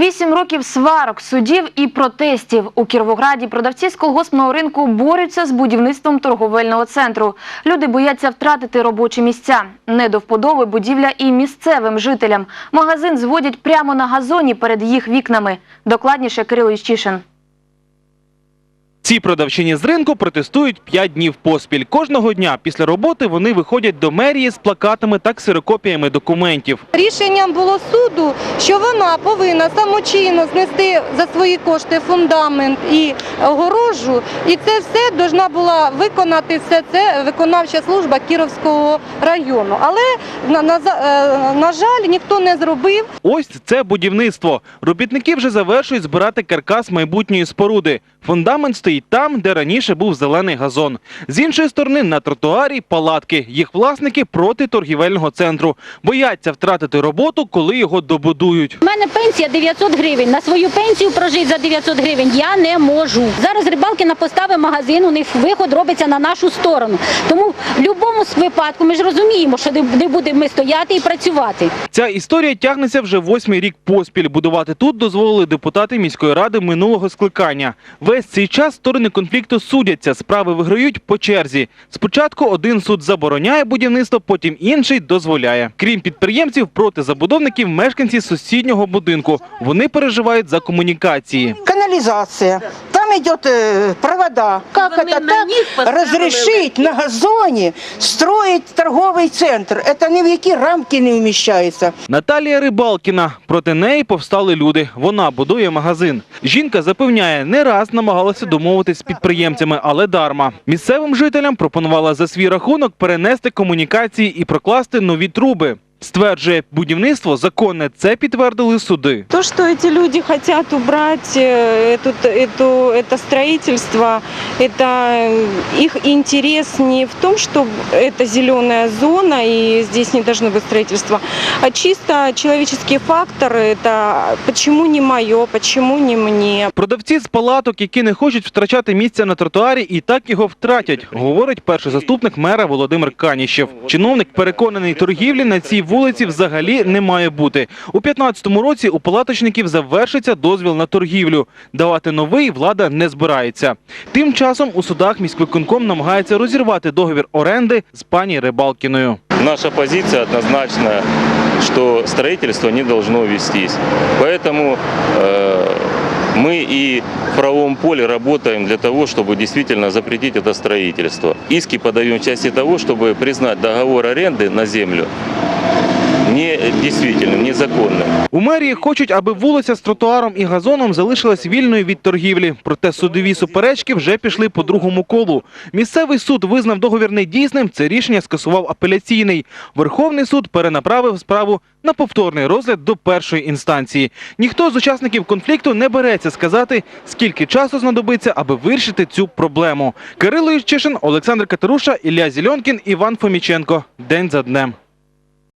Вісім років сварок, судів і протестів у Кіровограді. Продавці з колгоспного ринку борються з будівництвом торговельного центру. Люди бояться втратити робочі місця. Не до вподоби будівля і місцевим жителям. Магазин зводять прямо на газоні перед їх вікнами. Докладніше Кирило Іщишин. Ці продавчині з ринку протестують 5 днів поспіль. Кожного дня після роботи вони виходять до мерії з плакатами та ксерокопіями документів. Рішенням було суду, що вона повинна самочинно знести за свої кошти фундамент і огорожу, і це все должна була виконати все це виконавча служба Кіровського району. Але на, на, е, на жаль, ніхто не зробив. Ось це будівництво. Робітники вже завершують збирати каркас майбутньої споруди. Фундамент стоїть там, де раніше був зелений газон. З іншої сторони на тротуарі палатки. Їх власники проти торгівельного центру. Бояться втратити роботу, коли його добудують. У мене пенсія 900 гривень. На свою пенсію прожити за 900 гривень я не можу. Зараз Рибалкіна поставив магазин, у них виход робиться на нашу сторону. Тому в будь-якому випадку ми ж розуміємо, що не будемо ми стояти і працювати. Ця історія тягнеться вже восьмий рік поспіль. Будувати тут дозволили депутати міської ради минулого скликання. Весь цей час сторони конфлікту судяться, справи виграють по черзі. Спочатку один суд забороняє будівництво, потім інший дозволяє. Крім підприємців, проти забудовників мешканці сусіднього будинку. Вони переживають за комунікації. канализация Там идет э, провода. Как это так разрешить на газоне строить торговый центр? Это ни в какие рамки не вмещается. Наталія Рибалкіна. Проти неї повстали люди. Вона будує магазин. Жінка запевняє, не раз намагалася домовитись з підприємцями, але дарма. Місцевим жителям пропонувала за свій рахунок перенести комунікації і прокласти нові труби. Стверджує, будівництво законне. Це підтвердили суди. То, что эти люди хотят убрать э, эту, эту, это строительство, это э, их интерес не в том, что это зеленая зона и здесь не должно быть строительства, а чисто человеческий фактор. Это почему не мое, почему не мне, Продавці з палаток, які не хочуть втрачати місця на тротуарі, і так його втратять, говорить перший заступник мера Володимир Каніщев. Чиновник переконаний, торгівлі на цій вулиці взагалі не має бути. У 15-му році у палаточників завершиться дозвіл на торгівлю. Давати новий влада не збирається. Тим часом у судах міськвиконком намагається розірвати договір оренди з пані Рибалкіною. Наша позиция однозначная, что строительство не должно вестись. Поэтому э, мы и в правовом поле работаем для того, чтобы действительно запретить это строительство. Иски подаем в части того, чтобы признать договор аренды на землю недействительным, незаконным. У мерії хочуть, аби вулиця з тротуаром і газоном залишилась вільною від торгівлі. Проте судові суперечки вже пішли по другому колу. Місцевий суд визнав договір недійсним. Це рішення скасував апеляційний. Верховний суд перенаправив справу на повторний розгляд до першої інстанції. Ніхто з учасників конфлікту не береться сказати, скільки часу знадобиться, аби вирішити цю проблему. Кирило Івчишин, Олександр Катеруша, Ілля Зільонкін, Іван Фоміченко. День за днем.